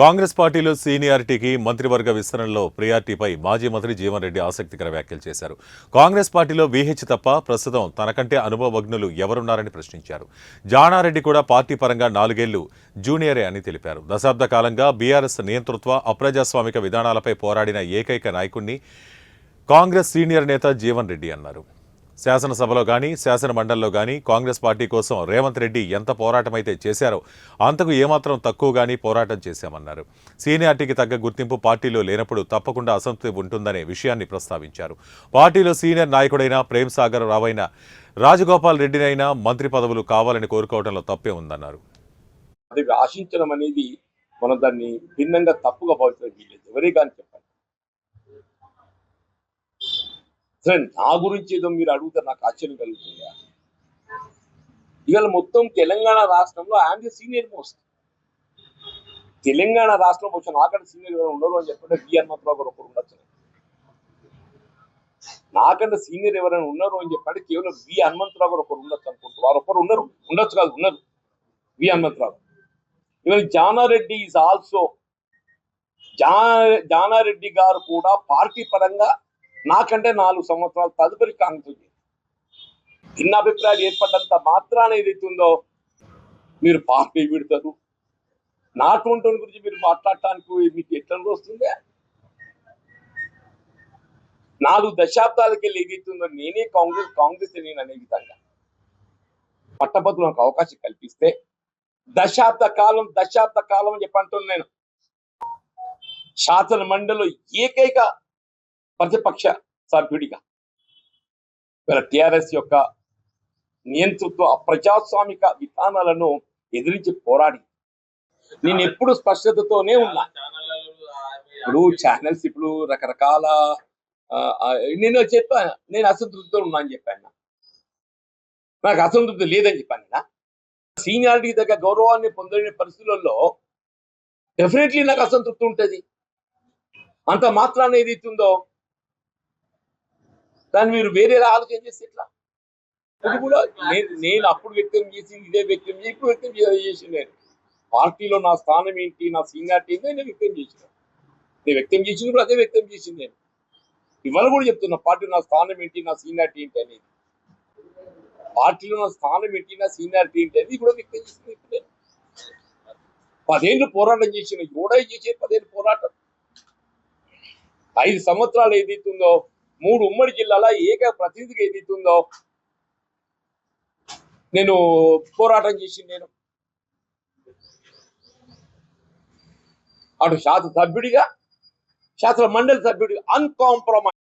కాంగ్రెస్ పార్టీలో సీనియారిటీకి మంత్రివర్గ విస్తరణలో ప్రియారిటీపై మాజీ మంత్రి జీవన్ రెడ్డి ఆసక్తికర వ్యాఖ్యలు చేశారు. కాంగ్రెస్ పార్టీలో వీహెచ్ తప్ప ప్రస్తుతం తనకంటే అనుభవజ్ఞులు ఎవరున్నారని ప్రశ్నించారు. జానారెడ్డి కూడా పార్టీ పరంగా నాలుగేళ్ళు జూనియరే అని తెలిపారు. దశాబ్ద కాలంగా బీఆర్ఎస్ నియంతృత్వ అప్రజాస్వామిక విధానాలపై పోరాడిన ఏకైక నాయకుణ్ణి కాంగ్రెస్ సీనియర్ నేత జీవన్ రెడ్డి అన్నారు. శాసనసభలో కానీ శాసన మండలిలో కానీ కాంగ్రెస్ పార్టీ కోసం రేవంత్ రెడ్డి ఎంత పోరాటమైతే చేశారో అంతకు ఏమాత్రం తక్కువ కానీ పోరాటం చేశామన్నారు. సీనియారిటీకి తగ్గ గుర్తింపు పార్టీలో లేనప్పుడు తప్పకుండా అసంతృప్తి ఉంటుందనే విషయాన్ని ప్రస్తావించారు. పార్టీలో సీనియర్ నాయకుడైన ప్రేమ్ సాగర్ రావైన రాజగోపాల్ రెడ్డినైనా మంత్రి పదవులు కావాలని కోరుకోవడంలో తప్పే ఉందన్నారు. అది ఆశించడం అనేది మనం దాన్ని భిన్నంగా తప్పుగా భావించడం వీలేదు ఎవరే కానీ చెప్పండి సరే నా గురించి ఏదో మీరు అడుగుతారు నాకు ఆశ్చర్యం కలుగుతుందా. ఇవాళ మొత్తం తెలంగాణ రాష్ట్రంలో I'm the senior most. Telangana రాష్ట్రం వచ్చిన నాకంటే సీనియర్ ఎవరు ఉండరు అని చెప్పంటే వి హనుమంతరావు గారు ఒకరు ఉండొచ్చు. నాకంటే సీనియర్ ఎవరైనా ఉన్నారు అని చెప్పంటే కేవలం వి హనుమంతరావు గారు ఒకరు ఉండొచ్చు అనుకుంటారు వారు ఒకరు ఉన్నారు. ఉండొచ్చు కాదు ఉన్నారు. వి హనుమంతరావు. ఇవాళ జానారెడ్డి ఈజ్ ఆల్సో జానారెడ్డి గారు కూడా పార్టీ పరంగా నాకంటే నాలుగు సంవత్సరాలు తదుపరి కాంగ్రెస్ భిన్న అభిప్రాయాలు ఏర్పడ్డంత మాత్రాన ఏదైతుందో మీరు పార్టీ విడతారు నాటువంటి గురించి మీరు మాట్లాడటానికి మీకు ఎట్లా వస్తుందే? నాలుగు దశాబ్దాలకి వెళ్ళి ఏదైతుందో నేనే కాంగ్రెస్ కాంగ్రెస్ నేను అనే విధంగా. పట్టభద్రులు నాకు అవకాశం కల్పిస్తే దశాబ్ద కాలం దశాబ్ద కాలం అని చెప్పంటున్నాను నేను. శాసన మండలిలో ఏకైక ప్రతిపక్ష సభ్యుడిగా. ఇలా టిఆర్ఎస్ యొక్క నియంతృత్వ ప్రజాస్వామిక విధానాలను ఎదిరించి పోరాడి. నేను ఎప్పుడు స్పష్టతతోనే ఉన్నా. ఇప్పుడు ఛానల్స్ ఇప్పుడు రకరకాల నేను చెప్పాను నేను అసంతృప్తితో ఉన్నా అని చెప్పాను నాకు అసంతృప్తి లేదని చెప్పాను నేను? సీనియారిటీ దగ్గర గౌరవాన్ని పొందలేని పరిస్థితులలో డెఫినెట్లీ నాకు అసంతృప్తి ఉంటుంది. అంత మాత్రాన్ని ఏదైతుందో దాన్ని మీరు వేరేలా ఆలోచన చేస్తే ఎట్లా? ఇది కూడా నేను నేను అప్పుడు వ్యక్తం చేసింది ఇదే వ్యక్తం చేసి ఇప్పుడు వ్యక్తం చే- చేసి నేను. పార్టీలో నా స్థానం ఏంటి నా సీనియారిటీ ఏంటి నేను వ్యక్తం చేసిన. నేను వ్యక్తం చేసింది కూడా అదే వ్యక్తం చేసింది నేను. ఇవాళ కూడా చెప్తున్నా పార్టీ నా స్థానం ఏంటి నా సీనియారిటీ ఏంటి అనేది. పార్టీలో నా స్థానం ఏంటి నా సీనియారిటీ ఏంటి అనేది కూడా వ్యక్తం చేసింది నేను పదేళ్ళు పోరాటం చేసిన కూడా చేసే పదేళ్ళు పోరాటం? ఐదు సంవత్సరాలు ఏదైతుందో మూడు ఉమ్మడి జిల్లాల ఏక ప్రతినిధిగా ఉందో నేను పోరాటం చేసి నేను అటు శాసన సభ్యుడిగా శాసన మండలి సభ్యుడిగా అన్కాంప్రమైజ్